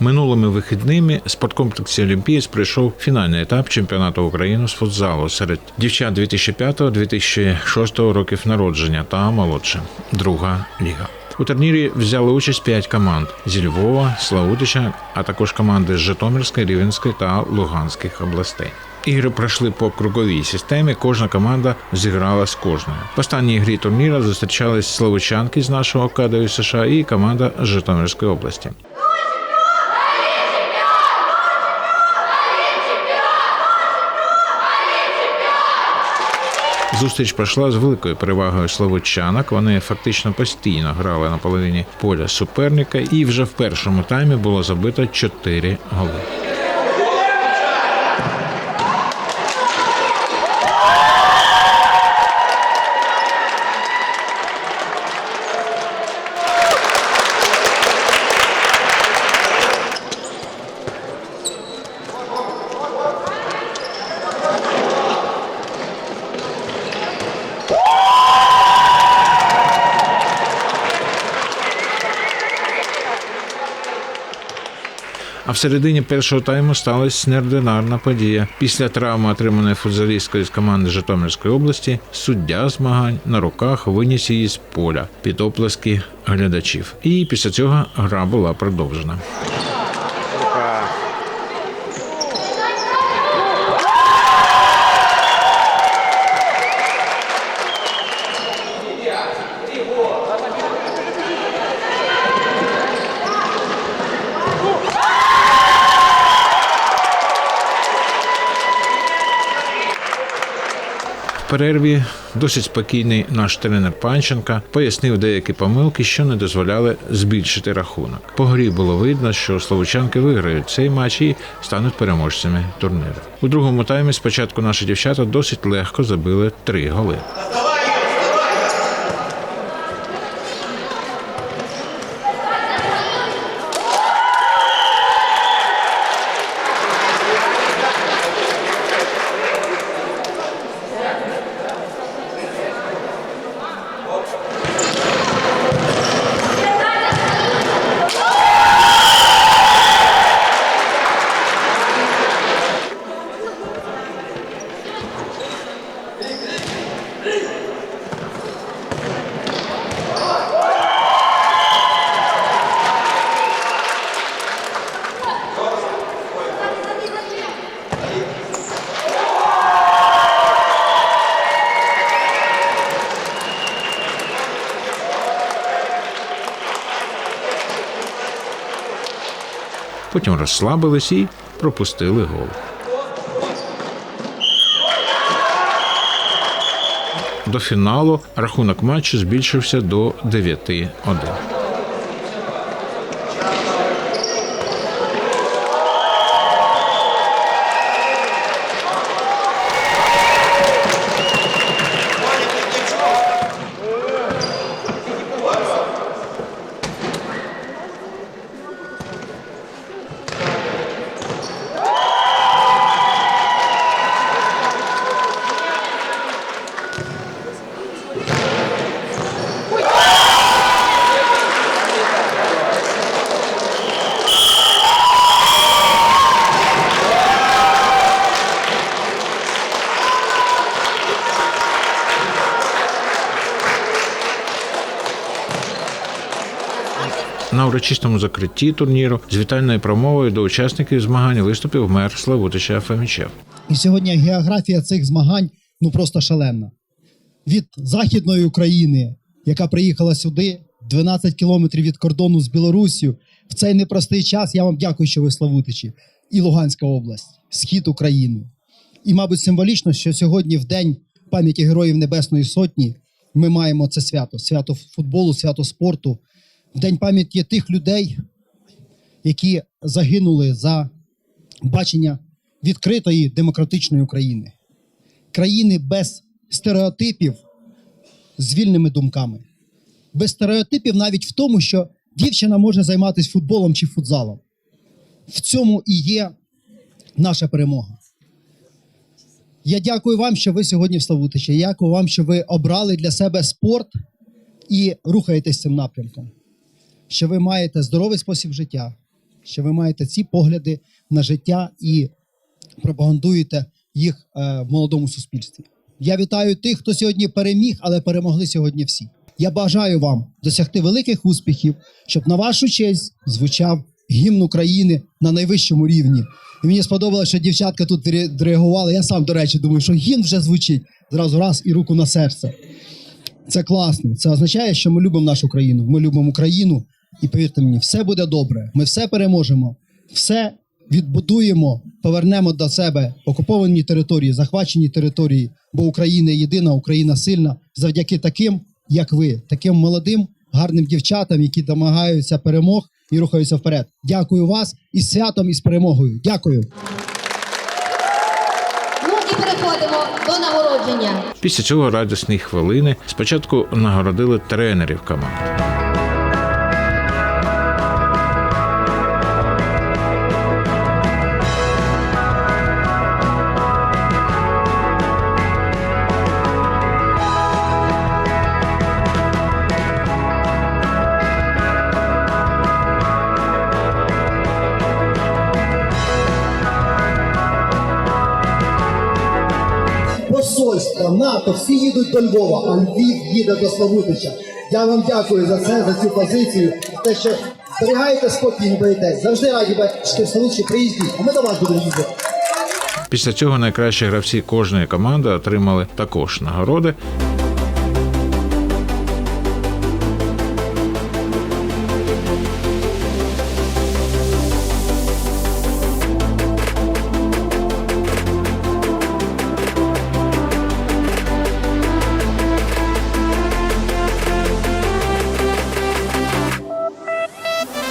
Минулими вихідними спорткомплексі Олімпієць пройшов фінальний етап чемпіонату України з футзалу серед дівчат 2005-2006 років народження та молодше. Друга ліга. У турнірі взяли участь п'ять команд зі Львова, Славутича, а також команди з Житомирської, Рівенської та Луганських областей. Ігри пройшли по круговій системі. Кожна команда зіграла з кожною. В останній грі турніра зустрічались славучанки з нашого кадою США і команда з Житомирської області. Зустріч пройшла з великою перевагою словочанок. Вони фактично постійно грали на половині поля суперника, і вже в першому таймі було забито 4 голи. А в середині першого тайму сталася неординарна подія. Після травми, отриманої футзалісткою з команди Житомирської області, суддя змагань на руках виніс її з поля під оплески глядачів. І після цього гра була продовжена. Перерві досить спокійний наш тренер Панченка пояснив деякі помилки, що не дозволяли збільшити рахунок. По грі було видно, що словочанки виграють цей матч і стануть переможцями турніру. У другому таймі спочатку наші дівчата досить легко забили три голи. Потім розслабились і пропустили гол. До фіналу рахунок матчу збільшився до 9-1. На урочистому закритті турніру з вітальною промовою до учасників змагань виступив мер Славутича Фемічев. І сьогодні географія цих змагань ну просто шаленна. Від Західної України, яка приїхала сюди, 12 кілометрів від кордону з Білоруссю, в цей непростий час. Я вам дякую, що ви Славутичі, і Луганська область, схід України. І, мабуть, символічно, що сьогодні, в день пам'яті Героїв Небесної Сотні, ми маємо це свято: свято футболу, свято спорту, день пам'яті тих людей, які загинули за бачення відкритої демократичної України, країни без стереотипів з вільними думками, без стереотипів навіть в тому, що дівчина може займатися футболом чи футзалом. В цьому і є наша перемога. Я дякую вам, що ви сьогодні в Славутичі. Дякую вам, що ви обрали для себе спорт і рухаєтесь цим напрямком. Що ви маєте здоровий спосіб життя, що ви маєте ці погляди на життя і пропагандуєте їх е, в молодому суспільстві. Я вітаю тих, хто сьогодні переміг, але перемогли сьогодні всі. Я бажаю вам досягти великих успіхів, щоб на вашу честь звучав гімн України на найвищому рівні. І мені сподобалося, що дівчатка тут реагували. Я сам, до речі, думаю, що гімн вже звучить зразу раз і руку на серце. Це класно. Це означає, що ми любимо нашу країну. Ми любимо Україну. І повірте мені, все буде добре. Ми все переможемо, все відбудуємо, повернемо до себе окуповані території, захвачені території. Бо Україна єдина, Україна сильна завдяки таким, як ви, таким молодим, гарним дівчатам, які домагаються перемог і рухаються вперед. Дякую вас і святом, і з перемогою. Дякую. Переходимо до нагородження. Після цього радісні хвилини спочатку нагородили тренерів команд. НАТО, всі їдуть до Львова, а Львів їде до Славутича. Я вам дякую за це, за цю позицію, те, що зберігаєте спокій, не боїтесь. Завжди раді бачити в Славутичі, приїздіть, а ми до вас будемо їздити. Після цього найкращі гравці кожної команди отримали також нагороди.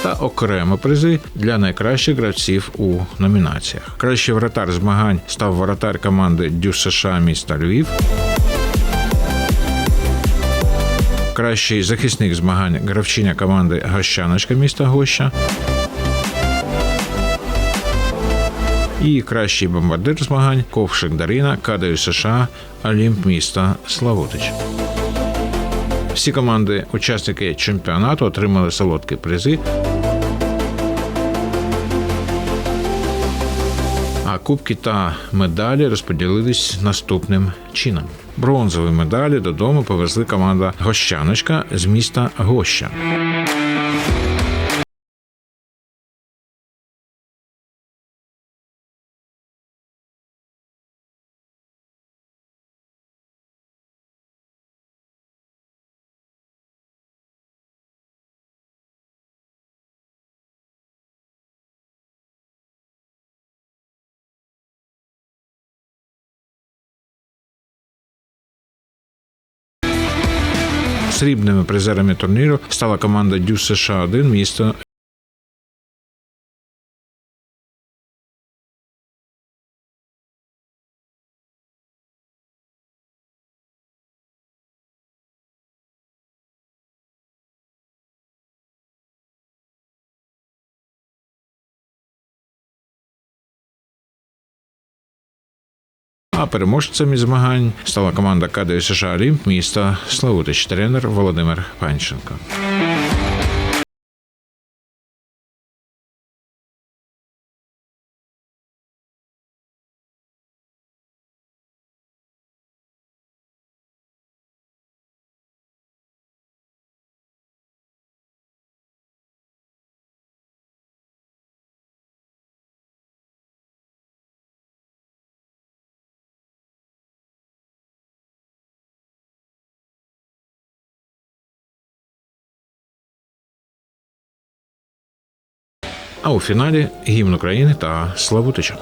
Та окремо призи для найкращих гравців у номінаціях. Кращий вратар змагань став воротар команди Дюс США міста Львів. Кращий захисник змагань гравчиня команди Гощаночка міста Гоща. І кращий бомбардир змагань Ковшик Дарина КДЮ США Олімп міста Славутич. Всі команди, учасники чемпіонату, отримали солодкі призи. А кубки та медалі розподілились наступним чином. Бронзові медалі додому повезли команда Гощаночка з міста Гоща. Срібними призерами турніру стала команда Дю США 1 місто А переможцем із змагань стала команда КДСШ Олімп міста Славутич, тренер Володимир Панченко. А у фіналі гімн України та Славутича.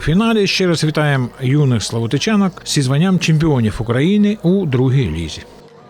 У фіналі ще раз вітаємо юних славутичанок зі званням чемпіонів України у другій лізі.